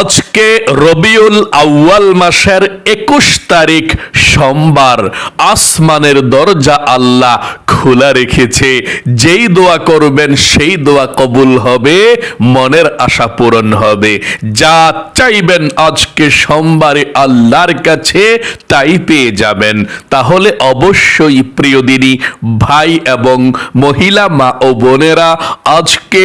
আজকে রবিউল আউয়াল মাসের একুশ তারিখ সোমবার। আসমানের দরজা আল্লাহ খোলা রেখেছে। যেই দোয়া করবেন, সেই দোয়া কবুল হবে, মনের আশা পূরণ হবে। যা চাইবেন আজকে সোমবারে আল্লাহর কাছে, তাই পেয়ে যাবেন। তাহলে অবশ্যই প্রিয় দিনী, ভাই এবং মহিলা, মা ও বোনেরা, আজকে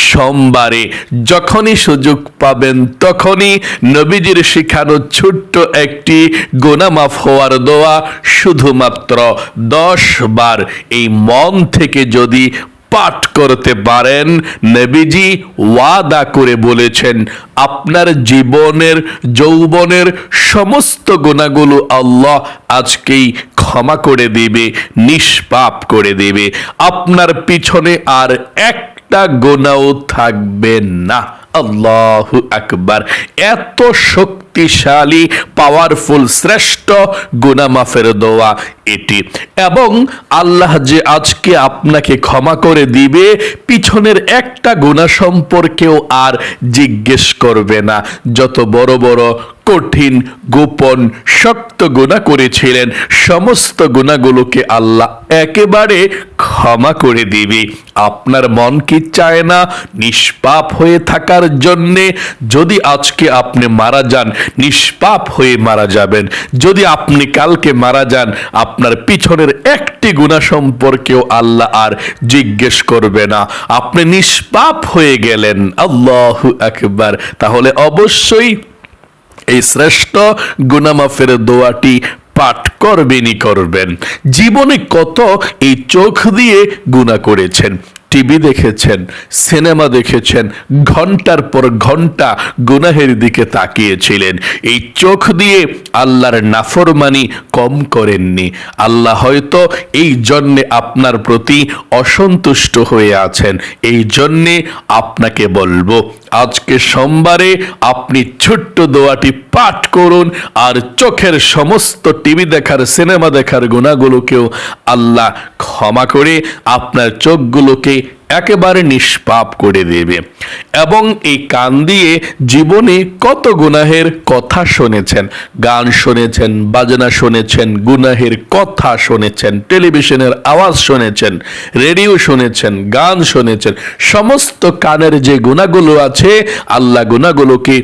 সোমবারে যখনই সুযোগ পাবেন তখনই নবীজির শিখানো ছোট্ট একটি গোনামাফ হওয়ার দোয়া শুধুমাত্র দশ বার এই মন থেকে যদি পাঠ করতে পারেন, নবীজি ওয়াদা করে বলেছেন, আপনার জীবনের, যৌবনের সমস্ত গোনাগুলো আল্লাহ আজকেই ক্ষমা করে দেবে, নিষ্পাপ করে দেবে। আপনার পিছনে আর একটা গোনাও থাকবে না। আল্লাহু আকবার। এত শক্তিশালী পাওয়ারফুল শ্রেষ্ঠ গুনামাফের দোয়া এটি। এবং আল্লাহ যে আজকে আপনাকে ক্ষমা করে দিবে, পিছনের একটা গুণা সম্পর্কেও আর জিজ্ঞেস করবে না। যত বড় বড় কঠিন, গোপন, শক্ত গুণা করেছিলেন, সমস্ত গুণাগুলোকে আল্লাহ একেবারে ক্ষমা করে দিবে। আপনার মন কি চায় না, নিষ্পাপ হয়ে থাকার জন্যে যদি আজকে আপনি মারা যান, নিষ্পাপ হয়ে মারা যাবেন। যদি আপনি কালকে মারা যান, আপনার পিছনের একটি গুণা সম্পর্কেও আল্লাহ আর জিজ্ঞেস করবে না। আপনি নিষ্পাপ হয়ে গেলেন। আল্লাহু আকবার। তাহলে অবশ্যই এই শ্রেষ্ঠ গুনামাফের দোয়াটি পাঠ করবেনই করবেন। জীবনে কত এই চোখ দিয়ে গুণা করেছেন। টিভি দেখেছেন, সিনেমা দেখেছেন, ঘণ্টার পর ঘণ্টা গুনাহের দিকে তাকিয়েছিলেন। এই চোখ দিয়ে আল্লাহর নাফরমানি কম করেননি। আল্লাহ হয়তো এই জন্যে আপনার প্রতি অসন্তুষ্ট হয়ে আছেন। এই জন্যে আপনাকে বলব, আজকে সোমবারে আপনি ছোট্ট দোয়াটি পাঠ করুন আর চোখের সমস্ত টিভি দেখার, সিনেমা দেখার গুণাগুলোকেও আল্লাহ ক্ষমা করে আপনার চোখগুলোকে একেবারে নিষ্পাপ করে দেবে। এবং এই কান দিয়ে জীবনে কত গুনাহের কথা শুনেছেন, গান শুনেছেন, বাজনা শুনেছেন, গুনাহের কথা শুনেছেন, টেলিভিশনের আওয়াজ শুনেছেন, রেডিও শুনেছেন, গান শুনেছেন, সমস্ত কানের যে গুণাগুলো আছে, আল্লাহ গুণাগুলোকে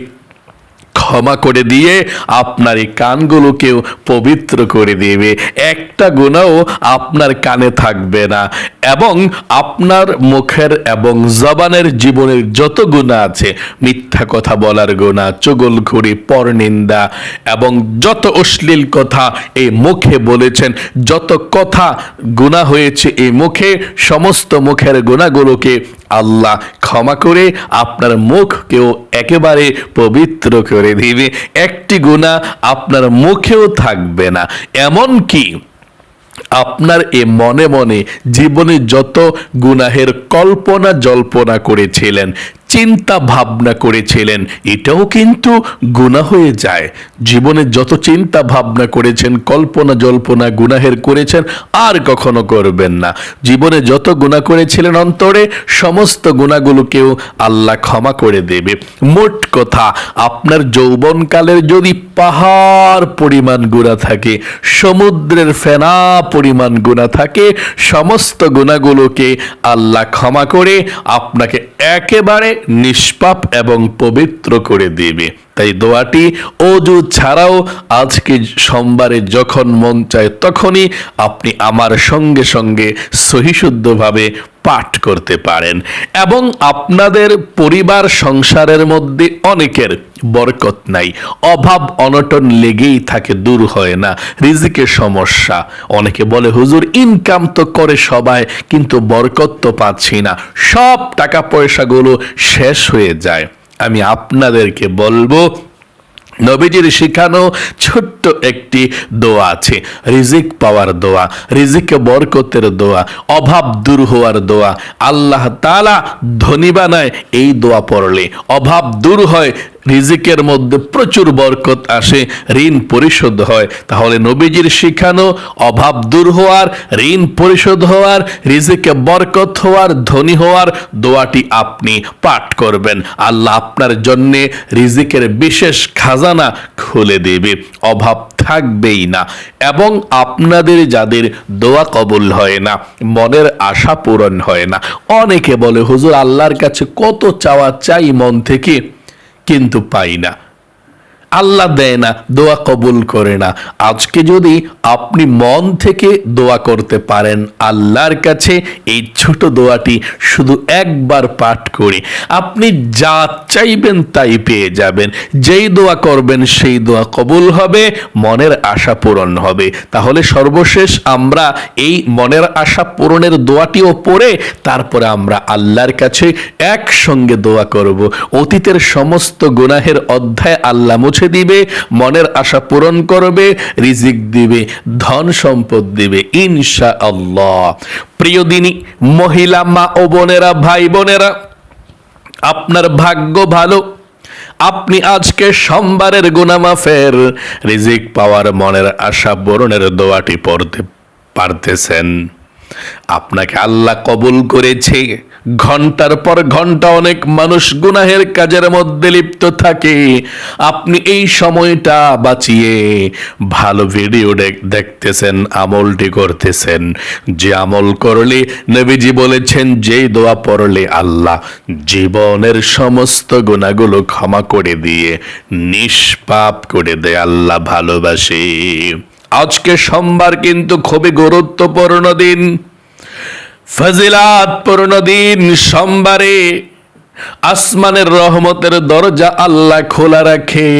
ক্ষমা করে দিয়ে আপনার এই কানগুলোকেও পবিত্র করে দেবে। একটা গুণাও আপনার কানে থাকবে না। এবং আপনার মুখের এবং জবানের জীবনের যত গুণা আছে, মিথ্যা কথা বলার গুণা চগলখড়ি পরনিন্দা এবং যত অশ্লীল কথা এই মুখে বলেছেন, যত কথা গুণা হয়েছে এই মুখে, সমস্ত মুখের গুণাগুলোকে আল্লাহ ক্ষমা করে আপনার মুখকেও একেবারে পবিত্র করে দিবে। একটি গুণা আপনার মুখেও থাকবে না। এমন কি আপনার এ মনে মনে জীবনে যত গুনাহের কল্পনা জল্পনা করেছিলেন চিন্তা ভাবনা করেছিলেন। এটাও কিন্তু গুণা হয়ে যায়। জীবনে যত চিন্তা ভাবনা করেছেন, কল্পনা জল্পনা গুনাহের করেছেন, আর কখনো করবেন না। জীবনে যত গুণা করেছিলেন অন্তরে, সমস্ত গুণাগুলোকেও আল্লাহ ক্ষমা করে দেবে। মোট কথা, আপনার যৌবনকালের যদি পাহাড় পরিমাণ গুণা থাকে, সমুদ্রের ফেনা পরিমাণ গুণা থাকে, সমস্ত গুণাগুলোকে আল্লাহ ক্ষমা করে আপনাকে একেবারে নিষ্পাপ এবং পবিত্র করে দেবে। তাই দোয়াটি অজু ছাড়াও আজকে সোমবারে যখন মন চায় তখনই আপনি আমার সঙ্গে সঙ্গে সহিশুদ্ধভাবে পাঠ করতে পারেন। এবং আপনাদের পরিবার সংসারের মধ্যে অনেকের বরকত নাই। অভাব অনটন লেগেই থাকে, দূর হয় না, রিজিকের সমস্যা। অনেকে বলে, হুজুর ইনকাম তো করে সবাই, কিন্তু বরকত তো পাচ্ছি না। সব টাকা পয়সাগুলো শেষ হয়ে যায়। আমি আপনাদেরকে বলব, নবীজির শিখানো ছোট্ট একটি দোয়া আছে। রিজিক পাওয়ার দোয়া, রিজিকে বরকতের দোয়া, অভাব দূর হওয়ার দোয়া। আল্লাহ তালা ধনী বানায় এই দোয়া পড়লে। অভাব দূর হয় রিজিকের মধ্যে প্রচুর বরকত আসে, ঋণ পরিশোধ হয়। তাহলে নবীজির শিখানো অভাব দূর হওয়ার, ঋণ পরিশোধ হওয়ার, রিজিকে বরকত হওয়ার, ধনী হওয়ার দোয়াটি আপনি পাঠ করবেন। আল্লাহ আপনার জন্যে রিজিকের বিশেষ খাজানা খুলে দেবে। অভাব থাকবেই না এবং আপনাদের যাদের দোয়া কবুল হয় না, মনের আশা পূরণ হয় না। অনেকে বলে, হুজুর, আল্লাহর কাছে কত চাওয়া চাই মন থেকে? কিন্তু পাই না। আল্লাহ দেয় না, দোয়া কবুল করে না। আজকে যদি আপনি মন থেকে দোয়া করতে পারেন, আল্লাহর কাছে এই ছোট দোয়াটি শুধু একবার পাঠ করে। আপনি যা চাইবেন তাই পেয়ে যাবেন। যেই দোয়া করবেন, সেই দোয়া কবুল হবে, মনের আশা পূরণ হবে। তাহলে সর্বশেষ আমরা এই মনের আশা পূরণের দোয়াটিও পড়ে, তারপরে আমরা আল্লাহর কাছে একসঙ্গে দোয়া করব। অতীতের সমস্ত গুনাহের অধ্যায় আল্লাহ মুছে দিবে, মনের আশা পূরণ করবে, রিজিক দিবে, ধন সম্পদ দিবে ইনশা আল্লাহ প্রিয় দিনী, মহিলা মা ও বোনেরা, ভাই বোনেরা, আপনার ভাগ্য ভালো। আপনি আজকে সোমবারের গুনামাফের রিজিক পাওয়ার মনের আশা বরণের দোয়াটি পড়তে পারতেছেন। আপনাকে আল্লাহ কবুল করেছে। ঘণ্টার পর ঘণ্টা অনেক মানুষ গুনাহের কাজের মধ্যে লিপ্ত থাকে। আপনি এই সময়টা বাঁচিয়ে ভালো ভিডিও দেখতেছেন, আমলটি করতেছেন। যে আমল করলে নবীজি বলেছেন যেই দোয়া পড়লে আল্লাহ জীবনের সমস্ত গুণাগুলো ক্ষমা করে দিয়ে, নিষ্পাপ করে দেয়। আল্লাহ ভালোবাসে। আজকে সোমবার কিন্তু খুবই গুরুত্বপূর্ণ দিন। ফজিলাত পূর্ণ দিন সোমবারে। আসমানের রহমতের দরজা আল্লাহ খোলা রাখে।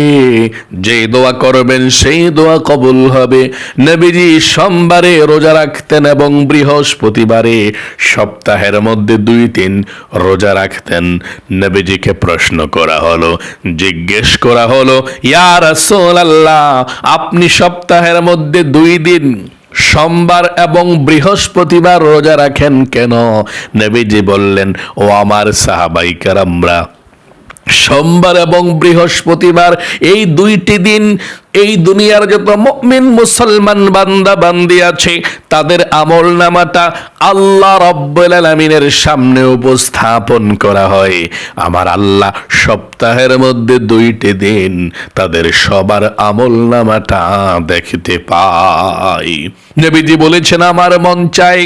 যে দোয়া করবেন, সেই দোয়া কবুল হবে। নবীজি সোমবারে রোজা রাখতেন এবং বৃহস্পতিবারে সপ্তাহের মধ্যে দুই তিন রোজা রাখতেন। নবীজিকে প্রশ্ন করা হলো, জিজ্ঞেস করা হলো, ইয়া রাসূলুল্লাহ, আপনি সপ্তাহের মধ্যে দুই দিন সোমবার এবং বৃহস্পতিবার রোজা রাখেন কেন? নবীজি বললেন ও আমার সাহাবাইকার কারামরা সোমবার এবং বৃহস্পতিবার এই দুইটি দিন এই দুনিয়ার যত মুমিন মুসলমান বান্দা বান্দি আছে, তাদের আমল নামাটা আল্লাহ রব্বুল আলামিনের সামনে উপস্থাপন করা হয়। আমার আল্লাহ সপ্তাহের মধ্যে দুইটি দিন তাদের সবার আমল নামাটা দেখতে পাই নবীজি বলেছেন, আমার মন চাই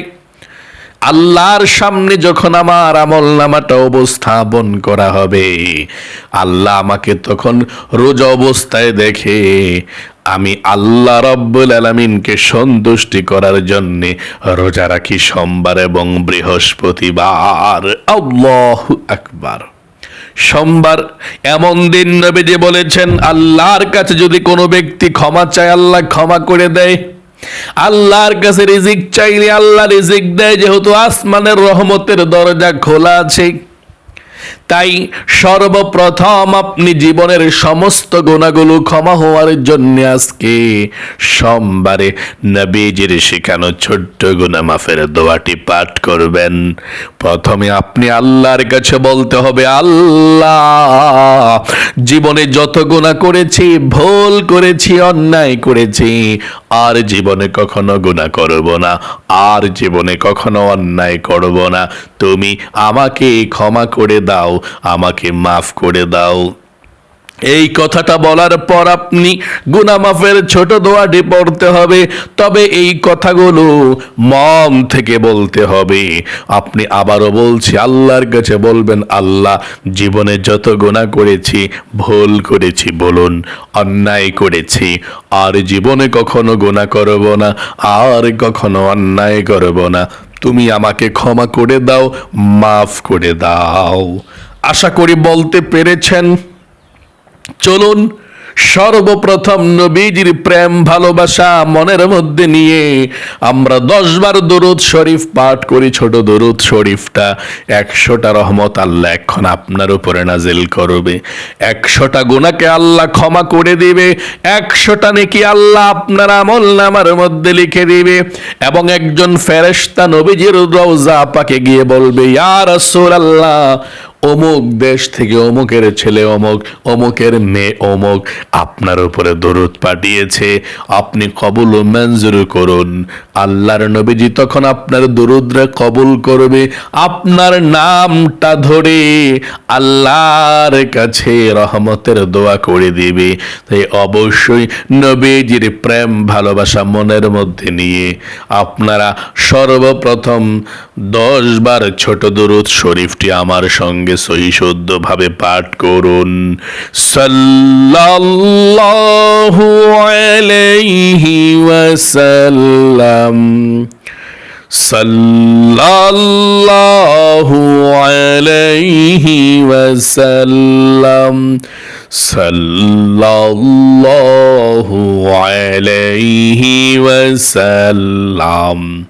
আল্লাহর সামনে যখন আমার আমল নামাটা উপস্থাপন করা হবে, আল্লাহ আমাকে তখন রোজা অবস্থায় দেখে, আমি আল্লাহ রব্বুল আলমিনকে সন্তুষ্টি করার জন্য রোজা রাখি সোমবার এবং বৃহস্পতিবার। আল্লাহ আকবার। সোমবার এমন দিন নবী যে বলেছেন, আল্লাহর কাছে যদি কোনো ব্যক্তি ক্ষমা চায়, আল্লাহ ক্ষমা করে দেয়। আল্লাহর কাছে রিজিক চাইলে আল্লাহ রিজিক দেয় যেহেতু আসমানের রহমতের দরজা খোলা আছে। তাই সর্বপ্রথম আপনি জীবনের সমস্ত গুণাগুলো ক্ষমা হওয়ার জন্য আজকে সোমবারে নবীজির শেখানো ছোট্ট গুণা মাফের দোয়াটি পাঠ করবেন। প্রথমে আপনি আল্লাহর কাছে বলতে হবে, আল্লাহ, জীবনে যত গুণা করেছি, ভুল করেছি, অন্যায় করেছি, আর জীবনে কখনো গুণা করব না, আর জীবনে কখনো অন্যায় করব না। তুমি আমাকে ক্ষমা করে দাও আমাকে মাফ করে দাও। এই কথাটা বলার পর আপনি গুনামাফের ছোট দোয়াটি পড়তে হবে, তবে এই কথাগুলো মন থেকে বলতে হবে। আপনি আবারও বলছি, আল্লাহর কাছে বলবেন, আল্লাহ, জীবনে যত গুণা করেছি, ভুল করেছি, বলুন, অন্যায় করেছি। আর জীবনে কখনো গুণা করব না, আর কখনো অন্যায় করব না। তুমি আমাকে ক্ষমা করে দাও, মাফ করে দাও। আশা করি বলতে পেরেছেন। চলুন, সর্বপ্রথম নবীজির প্রেম, ভালোবাসা মনের মধ্যে নিয়ে আমরা দশবার দরুদ শরীফ পাঠ করি, ছোট দরুদ শরীফটা। একশোটা রহমত আল্লাহ এখন আপনার উপরে নাজিল করবে। একশোটা গুণাকে আল্লাহ ক্ষমা করে দিবে। একশোটা নেকি আল্লাহ আপনার আমল নামার মধ্যে লিখে দিবে। এবং একজন ফেরেশতা নবীজির রওজা আপাকে গিয়ে বলবে, ইয়া অমুক দেশ থেকে অমুকের ছেলে অমুক, অমুকের মেয়ে অমুক আপনার উপরে দরুদ পাঠিয়েছে। আপনি কবুল ও মঞ্জুর করুন। আল্লাহর নবীজি তখন আপনার দরুদরা কবুল করবে। আপনার নামটা ধরে আল্লাহর কাছে রহমতের দোয়া করে দিবে। তাই অবশ্যই নবীজির প্রেম, ভালোবাসা মনের মধ্যে নিয়ে আপনারা সর্বপ্রথম দশ বার ছোট দরুদ শরীফটি আমার সঙ্গে সহিশুদ্ধভাবে পাঠ করুন। সাল্লাল্লাহু আলাইহি সাল্লাল্লাহু আলাইহি ওয়াসাল্লাম। সাল্লাল্লাহু আলাইহি ওয়াসাল্লাম।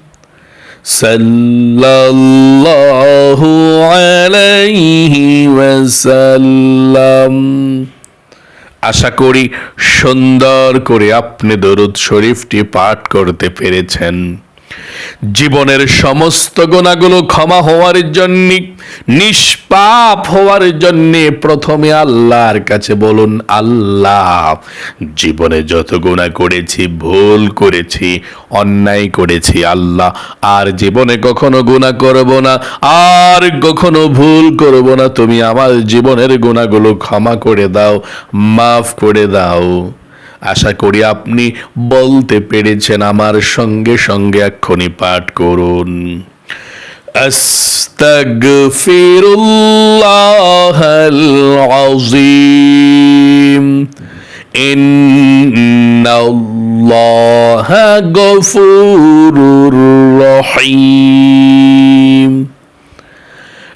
সাল্লাল্লাহু আলাইহি ওয়াসাল্লাম। আশা করি সুন্দর করে আপনি দরুদ শরীফটি পাঠ করতে পেরেছেন। জীবনের সমস্ত গোনাগুলো ক্ষমা হওয়ার জন্য, নিষ্পাপ হওয়ার জন্য প্রথমে আল্লাহর কাছে বলুন, আল্লাহ, জীবনে যত গুণা করেছি, ভুল করেছি, অন্যায় করেছি, আল্লাহ, আর জীবনে কখনো গুণা করব না, আর কখনো ভুল করব না, তুমি আমার জীবনের গুণাগুলো ক্ষমা করে দাও, মাফ করে দাও। আশা করি আপনি বলতে পেরেছেন আমার সঙ্গে সঙ্গে এক্ষুনি পাঠ করুন أستغفر الله العظيم إن الله غفور رحيم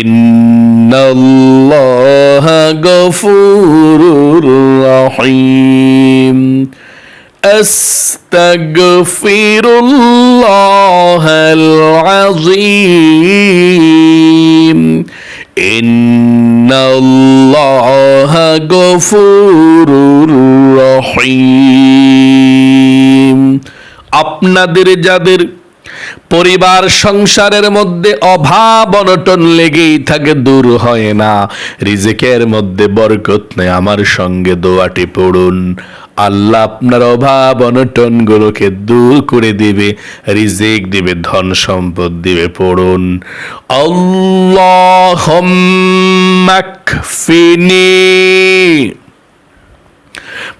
إن الله غفور رحيم أستغفر الله العظيم إن الله غفور رحيم আপনাদের যাদের পরিবার সংসারের মধ্যে অভাব অনটন লেগেই থাকে, দূর হয় না। রিজেকের মধ্যে বরকত নেই, আমার সঙ্গে দোয়াটি পড়ুন। আল্লাহ আপনার অভাব অনটন গুলোকে দূর করে দিবে, রিজেক দিবে, ধন সম্পদ দিবে, পড়ুন। ফিনি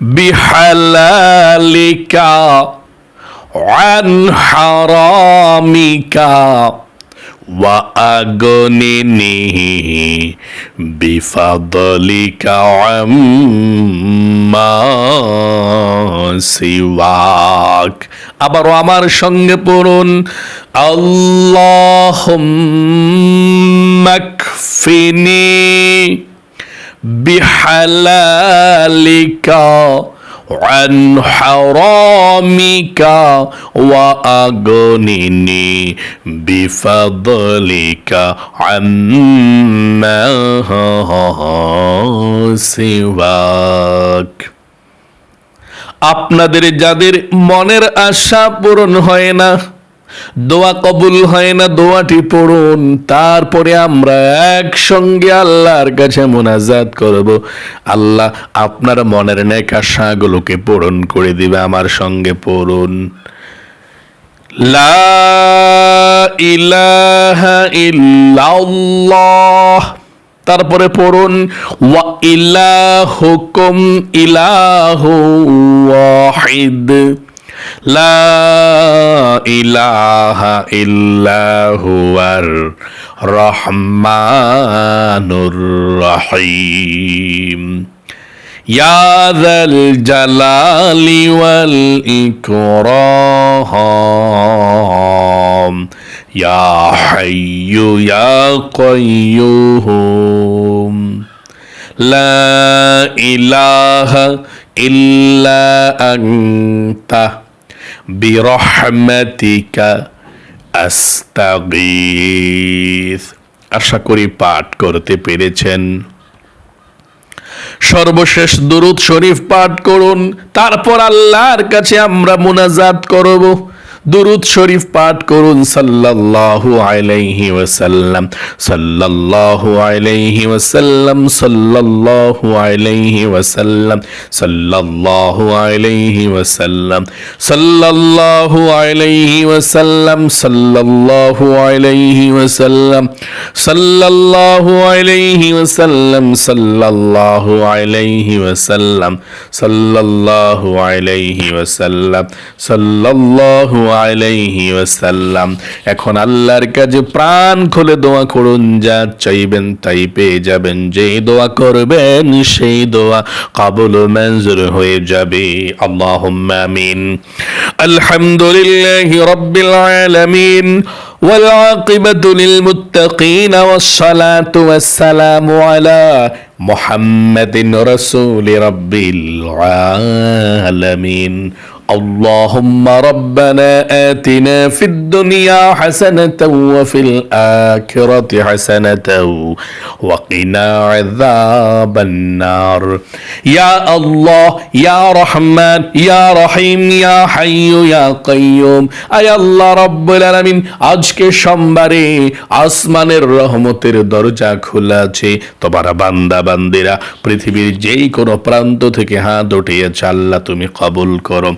বিহালালিকা عن حرامك وأغنني بفضلك عما সিওয়াক আবারও আমার সঙ্গে পড়ুন আল্লাহ মাকফিনি بحلالك عن حرامك وأغنني بفضلك عما سواك আপনাদের যাদের মনের আশা পূরণ হয় না দোয়া কবুল হয় না, দোয়াটি পড়ুন। তারপরে আমরা একসঙ্গে আল্লাহর কাছে মোনাজাত করব। আল্লাহ আপনার মনের নেক আশাগুলোকে পূরণ করে দিবে, আমার সঙ্গে পড়ুন। তারপরে পড়ুন, ওয়া ইলাহুকুম ইলাহু ওয়াহিদ। ইলাহা ইল্লা হুয়ার রহমানুর রহিম يا ذا الجلال والإكرام يا حي يا قيوم لا إله إلا أنت বিরহমতিকা আস্তাগীথ আশা করি পাঠ করতে পেরেছেন। সর্বশেষ দুরুদ শরীফ পাঠ করুন। তারপর আল্লাহর কাছে আমরা মোনাজাত করব। দুরুদ শরীফ পাঠ করুন সাল্লাল্লাহু আলাইহি ওয়াসাল্লাম। সাল্লাল্লাহু আলাইহি ওয়াসাল্লাম, সাল্লাল্লাহু আলাইহি ওয়াসাল্লাম, সাল্লাল্লাহু আলাইহি ওয়াসাল্লাম, সাল্লাল্লাহু আলাইহি ওয়াসাল্লাম, সাল্লাল্লাহু আলাইহি ওয়াসাল্লাম, সাল্লাল্লাহু আলাইহি ওয়াসাল্লাম, সাল্লাল্লাহু আলাইহি ওয়াসাল্লাম, সাল্লাল্লাহু আলাইহি ওয়াসাল্লাম, সাল্লাল্লাহু আলাইহি ওয়াসাল্লাম এখন আল্লাহর কাছে প্রাণ খুলে দোয়া করুন যা চাইবেন তাই পেয়ে যাবেন যেই দোয়া করবেন সেই দোয়া কাবুল ও মঞ্জুর হয়ে যাবে আল্লাহুম্মা আমিন আলহামদুলিল্লাহি রাব্বিল আলামিন والعاقبة للمتقين والصلاة والسلام على محمد رسول رب العالمين اللهم ربنا آتنا في الدنيا حسنة وفي الآخرة حسنة وقنا عذاب النار يا الله يا رحمن يا رحيم يا حي يا قيوم আয় আল্লাহ রব্বুল আলামিন আজকে সোমবারে আসমানের রহমতের দরজা খোলা আছে তোমার বান্দা বান্দিরা পৃথিবীর যেই কোনো প্রান্ত থেকে হাত উঠিয়েছে আল্লাহ তুমি কবুল করো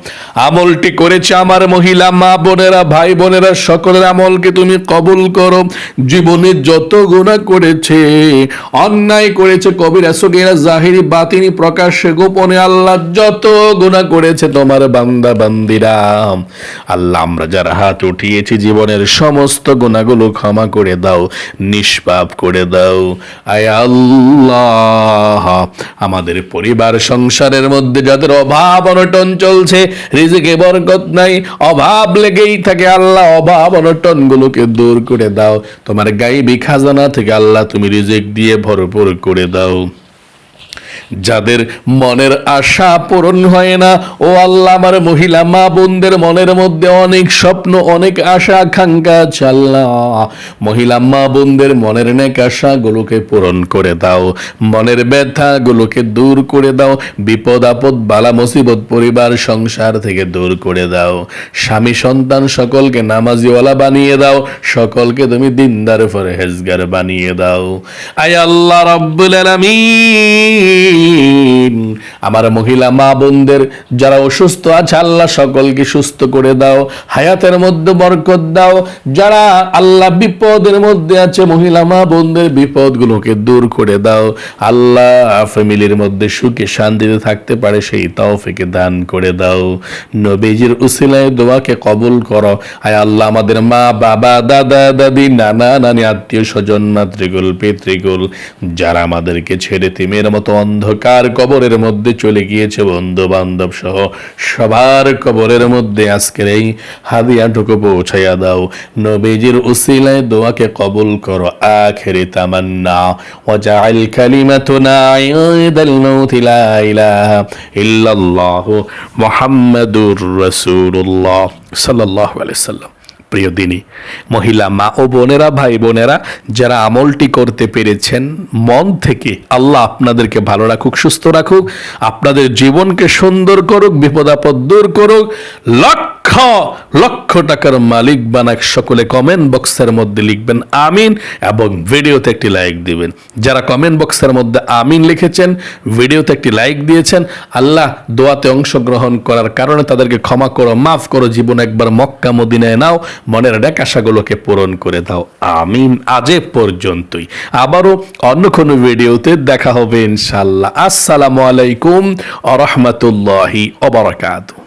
আমলটি করেছে আমার মহিলা, মা বোনেরা, ভাই বোনেরা, সকলের আমলকে তুমি কবুল করো। জীবনে যত গুণা করেছে, অন্যায় করেছে, কবিরা, সগিরা, জাহিরি, বাতিনি, প্রকাশ্যে, গোপনে আল্লাহ যত গুণা করেছে তোমার বান্দা, বান্দিরা। আল্লাহ, আমরা যারা হাত উঠিয়েছি জীবনের সমস্ত গুণাগুলো ক্ষমা করে দাও, নিষ্পাপ করে দাও। আয় আল্লাহ, আমাদের পরিবার, সংসারের মধ্যে যাদের অভাব অনটন চলছে রিজিকে বরকত নাই, অভাব লেগেই থাকে আল্লাহ, অভাব অনটন গুলোকে দূর করে দাও। তোমার গাইবি খাজানা থেকে আল্লাহ তুমি রিজিক দিয়ে ভরপুর করে দাও। যাদের মনের আশা পূরণ হয় না, ও আল্লাহ আমার মহিলা, মা বোনদের মনের মধ্যে অনেক স্বপ্ন, অনেক আশা, আকাঙ্ক্ষা আল্লাহ। মহিলা, মা বোনদের মনের নেক আশাগুলোকে পূরণ করে দাও, মনের ব্যথাগুলোকে দূর করে দাও, বিপদ, আপদ, বালা, মুসিবত, পরিবার, সংসার থেকে দূর করে দাও। স্বামী, সন্তান সকলকে নামাজিওয়ালা বানিয়ে দাও, সকলকে তুমি দিনদার, ফরহেজগার বানিয়ে দাও। আয় আল্লাহ রাব্বুল আলামিন। আমার মহিলা মা বোনদের, যারা অসুস্থ আছে, আল্লাহ সকলকে সুস্থ করে দাও, হায়াতের মধ্যে বরকত দাও। যারা আল্লাহ বিপদের মধ্যে আছে, মহিলা মা বোনদের বিপদগুলোকে দূর করে দাও। আল্লাহ ফ্যামিলির মধ্যে সুখে শান্তিতে থাকতে পারে, সেই তৌফিকে দান করে দাও। নবীজির উসিলায় দোয়াকে কবুল করো। আয় আল্লাহ, আমাদের মা, বাবা, দাদা, দাদি, নানা, নানি, আত্মীয় স্বজন, মাতৃগুল, পিতৃগুল, যারা আমাদেরকে ছেড়ে তিমের মতো অন্ধকার কবরের মধ্যে চলে গিয়েছে বন্ধু বান্ধব সহ। সবার কবরের মধ্যে আজকের এই হাদিয়াটুকু পৌঁছাইয়া দাও। নবীজির উসিলায় দোয়াকে কবুল করো। আখেরি তামান্না। ওয়াজআল কালিমাতুনা লা ইলাহা ইল্লাল্লাহু মুহাম্মাদুর রাসূলুল্লাহ সাল্লাল্লাহু আলাইহি সাল্লাম। প্রিয় দিনী, মহিলা মা ও বোনেরা, ভাই বোনেরা, যারা আমলটি করতে পেরেছেন, মন থেকে আল্লাহ আপনাদেরকে ভালো রাখুক, সুস্থ রাখুক, আপনাদের জীবনকে সুন্দর করুক বিপদাপদ দূর করুক লক্ষ লক্ষ টাকার মালিক বানাক সকলে কমেন্ট বক্সের মধ্যে লিখবেন আমিন এবং ভিডিওতে একটি লাইক দিবেন। যারা কমেন্ট বক্সের মধ্যে আমিন লিখেছেন ভিডিওতে একটি লাইক দিয়েছেন, আল্লাহ দোয়াতে অংশগ্রহণ করার কারণে তাদেরকে ক্ষমা করো, মাফ করো, জীবন একবার মক্কা, মদিনায় নাও, মনের ডাক আশাগুলোকে পূরণ করে দাও। আমিন আজে পর্যন্তই। আবারও অন্য কোনো ভিডিওতে দেখা হবে ইনশাল্লাহ আসসালামু আলাইকুম আ রহমতুল্লাহি অবরাকাতু।